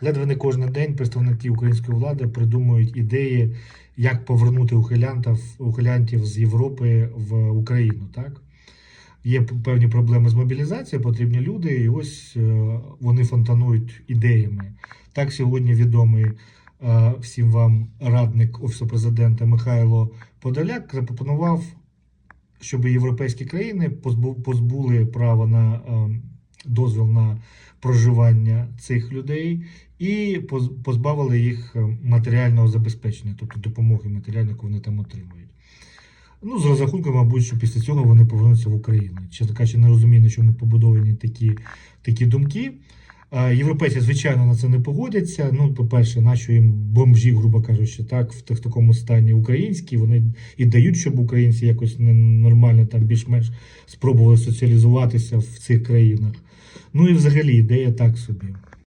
ледве не кожен день представники української влади придумують ідеї, як повернути ухилянтів, ухилянтів з Європи в Україну. Так? Є певні проблеми з мобілізацією, потрібні люди, і ось е, вони фонтанують ідеями. Так сьогодні відомий е, всім вам радник Офісу президента Михайло Подоляк запропонував, щоб європейські країни позбу- позбули права на е, дозвіл на проживання цих людей і поз- позбавили їх е, матеріального забезпечення, тобто допомоги матеріальної, яку вони там отримують. Ну, з розрахунком, мабуть, що після цього вони повернуться в Україну. Чесно кажучи, не розумію, на чому побудовані такі, такі думки. Європейці, звичайно, на це не погодяться. Ну, по-перше, нащо їм бомжі, грубо кажучи, так, в, так- такому стані українські. Вони і дають, щоб українці якось ненормально там більш-менш спробували соціалізуватися в цих країнах. Ну і взагалі ідея так собі.